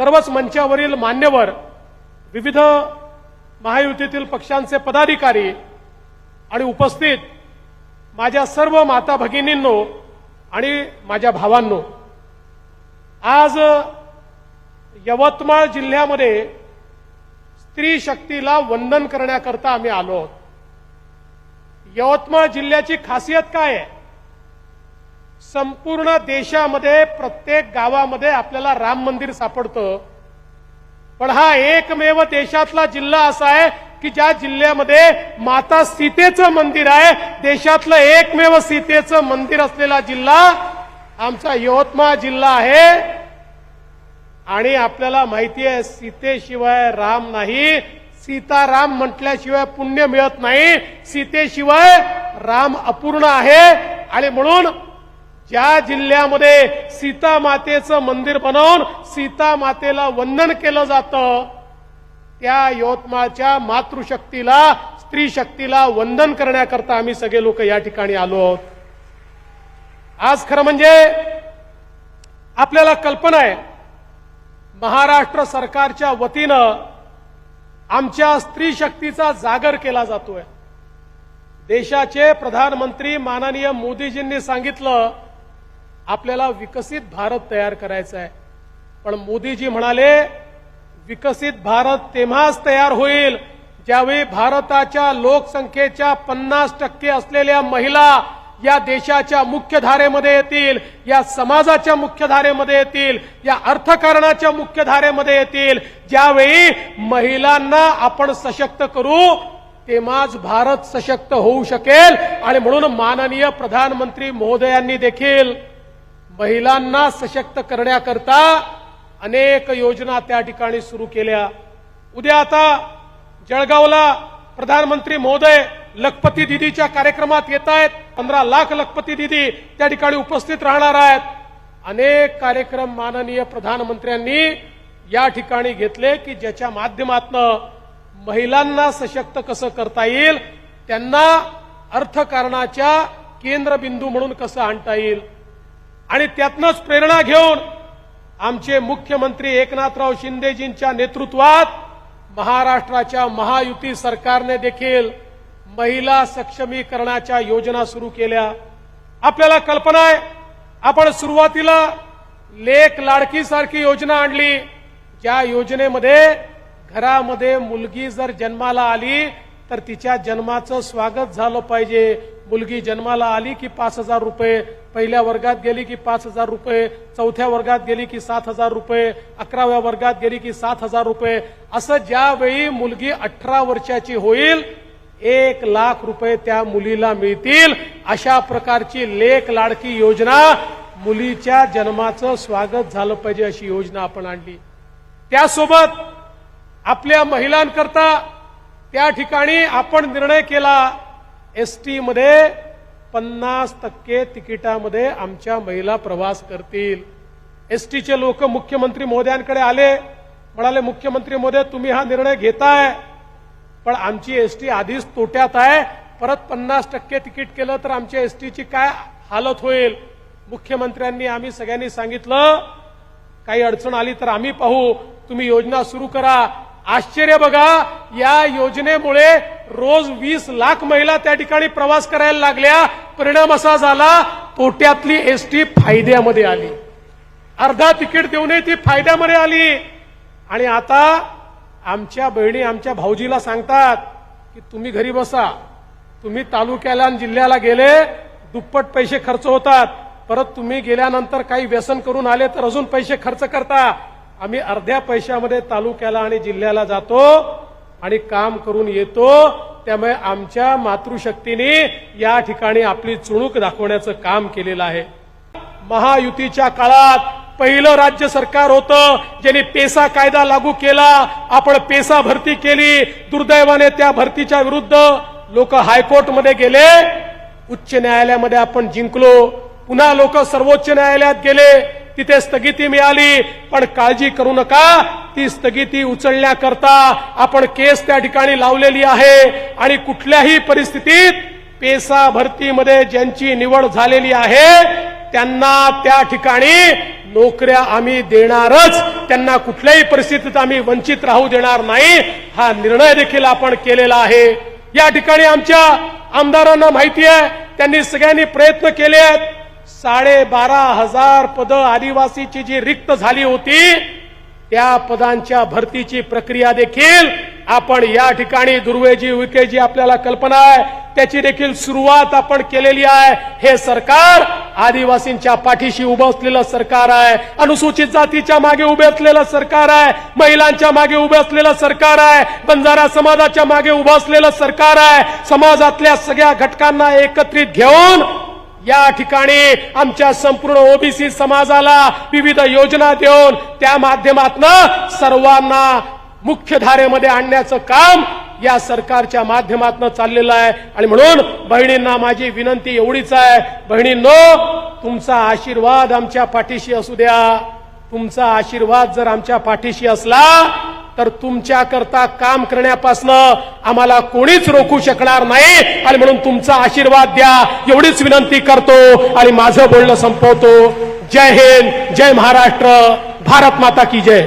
सर्वच मंचावरील मान्यवर विविध महायुतीतील पक्षांचे पदाधिकारी आणि उपस्थित माझ्या सर्व माता भगिनींनो आणि माझ्या भावांनो आज यवतमाळ जिल्ह्यामध्ये स्त्री शक्तीला वंदन करण्याकरता आम्ही आलो आहोत. यवतमाळ जिल्ह्याची खासियत काय आहे? संपूर्ण देशामध्ये प्रत्येक गावामध्ये आपल्याला राम मंदिर सापडतं. पण हा एकमेव देशातला जिल्हा असा आहे की ज्या जिल्ह्यामध्ये माता सीतेचं मंदिर आहे देशातलं एकमेव सीतेचं मंदिर असलेला जिल्हा आमचा यवतमाळ जिल्हा आहे. आणि आपल्याला माहिती आहे सीतेशिवाय राम नाही सीताराम म्हटल्याशिवाय पुण्य मिळत नाही सीतेशिवाय राम अपूर्ण आहे. आणि म्हणून ज्या जिल्ह्यामध्ये सीता मातेचं मंदिर बनवून सीता मातेला वंदन केलं जातं त्या यवतमाळच्या मातृशक्तीला स्त्री शक्तीला वंदन करण्याकरता आम्ही सगळे लोक या ठिकाणी आलो आहोत. आज खरं म्हणजे आपल्याला कल्पना आहे महाराष्ट्र सरकारच्या वतीनं आमच्या स्त्री शक्तीचा जागर केला जातोय. देशाचे प्रधानमंत्री माननीय मोदीजींनी सांगितलं आपल्याला विकसित भारत तयार करायचा आहे. पण मोदीजी म्हणाले विकसित भारत तेव्हाच तयार होईल ज्यावेळी भारताच्या लोकसंख्येच्या पन्नास टक्के असलेल्या महिला या देशाच्या मुख्यधारेमध्ये येतील या समाजाच्या मुख्यधारेमध्ये येतील या अर्थकारणाच्या मुख्यधारेमध्ये येतील. ज्यावेळी महिलांना आपण सशक्त करू तेव्हाच भारत सशक्त होऊ शकेल. आणि म्हणून माननीय प्रधानमंत्री महोदयांनी देखील महिलांना सशक्त करण्याकरता अनेक योजना त्या ठिकाणी सुरू केल्या. उद्या आता जळगावला प्रधानमंत्री महोदय लखपती दिदीच्या कार्यक्रमात येत आहेत. पंधरा लाख लखपती दिदी त्या ठिकाणी उपस्थित राहणार आहेत. अनेक कार्यक्रम माननीय प्रधानमंत्र्यांनी या ठिकाणी घेतले की ज्याच्या माध्यमातनं महिलांना सशक्त कसं करता येईल त्यांना अर्थकारणाच्या केंद्रबिंदू म्हणून कसं आणता येईल आणि त्यातनंच प्रेरणा घेऊन आमचे मुख्यमंत्री एकनाथराव शिंदेजींच्या नेतृत्वात महाराष्ट्राच्या महायुती सरकारने देखील महिला सक्षमीकरणाच्या योजना सुरू केल्या. आपल्याला कल्पना आहे आपण सुरुवातीला लेख लाडकीसारखी योजना आणली. ज्या योजनेमध्ये घरामध्ये मुलगी जर जन्माला आली तर तिच्या जन्माचं स्वागत झालं पाहिजे. मुलगी जन्माला आली की पाच हजार रुपये पहिल्या वर्गात गेली की पाच हजार रुपये चौथ्या वर्गात गेली की सात हजार रुपये अकराव्या वर्गात गेली की सात हजार रुपये. असं ज्यावेळी मुलगी अठरा वर्षाची होईल एक लाख रुपये त्या मुलीला मिळतील. अशा प्रकारची लेख लाडकी योजना मुलीच्या जन्माचं स्वागत झालं पाहिजे अशी योजना आपण आणली. त्यासोबत आपल्या महिलांकरता त्या ठिकाणी आपण निर्णय केला. एस टीमध्ये पन्नास टक्के तिकिटामध्ये आमच्या महिला प्रवास करतील. एस टीचे लोक मुख्यमंत्री महोदयांकडे आले. म्हणाले मुख्यमंत्री महोदय तुम्ही हा निर्णय घेताय. पण आमची एसटी आधीच तोट्यात आहे. परत पन्नास टक्के तिकीट केलं तर आमच्या एसटीची काय हालत होईल? मुख्यमंत्र्यांनी आम्ही सगळ्यांनी सांगितलं काही अडचण आली तर आम्ही पाहू. तुम्ही योजना सुरू करा. आश्चर्य बघा. या योजनेमुळे रोज वीस लाख महिला त्या ठिकाणी प्रवास करायला लागल्या. परिणाम असा झाला तोट्यातली एसटी फायद्यामध्ये आली. अर्धा तिकीट देऊनही ती फायद्यामध्ये आली. आणि आता आमच्या बहिणी आमच्या भाऊजीला सांगतात की तुम्ही घरी बसा. तुम्ही तालुक्याला आणि जिल्ह्याला गेले दुप्पट पैसे खर्च होतात. परत तुम्ही गेल्यानंतर काही व्यसन करून आले तर अजून पैसे खर्च करता. आम्ही अर्ध्या पैशामध्ये तालुक्याला आणि जिल्ह्याला जातो. आणि काम करून येतो त्यामुळे आमच्या मातृशक्तीने या ठिकाणी आपली चुणूक दाखवण्याचं काम केलेलं आहे. महायुतीच्या काळात पहिलं राज्य सरकार होतं ज्यांनी पेसा कायदा लागू केला आपण पेसा भरती केली दुर्दैवाने त्या भरतीच्या विरुद्ध लोक हायकोर्टमध्ये गेले उच्च न्यायालयामध्ये आपण जिंकलो पुन्हा लोक सर्वोच्च न्यायालयात गेले तिथे स्थगिती मिळाली. पण काळजी करू नका. ती स्थगिती उचलण्याकरता आपण केस त्या ठिकाणी लावलेली आहे. आणि कुठल्याही परिस्थितीत पेसा भरतीमध्ये ज्यांची निवड झालेली आहे त्यांना त्या ठिकाणी नोकऱ्या आम्ही देणारच. त्यांना कुठल्याही परिस्थितीत आम्ही वंचित राहू देणार नाही. हा निर्णय देखील आपण केलेला आहे. या ठिकाणी आमच्या आमदारांना माहिती आहे त्यांनी सगळ्यांनी प्रयत्न केले आहेत साडेबारा हजार पद आदिवासीची जी रिक्त झाली होती त्या पदांच्या भरतीची प्रक्रिया देखील आपण या ठिकाणी दुर्वेजी विकेजी आपल्याला कल्पना आहे. त्याची देखील सुरुवात आपण केलेली आहे. हे सरकार आदिवासींच्या पाठीशी उभं असलेलं सरकार आहे. अनुसूचित जातीच्या मागे उभे असलेलं सरकार आहे. महिलांच्या मागे उभे असलेलं सरकार आहे. बंजारा समाजाच्या मागे उभं असलेलं सरकार आहे. समाजातल्या सगळ्या घटकांना एकत्रित घेऊन या ठिकाणी आमच्या संपूर्ण ओबीसी समाजाला विविध योजना देऊन त्या माध्यमातनं सर्वांना मुख्यधारेमध्ये आणण्याचं काम या सरकारच्या माध्यमातून चाललेलं आहे. आणि म्हणून बहिणींना माझी विनंती एवढीच आहे. बहिणींनो तुमचा आशीर्वाद आमच्या पाठीशी असू द्या. तुमचा आशीर्वाद जर आमच्या पाठीशी असला तर तुमच्या करता काम करण्यापासनं आम्हाला कोणीच रोखू शकणार नाही. आणि म्हणून तुमचा आशीर्वाद द्या. एवढीच विनंती करतो आणि माझं बोलणं संपवतो. जय हिंद जय महाराष्ट्र भारत माता की जय.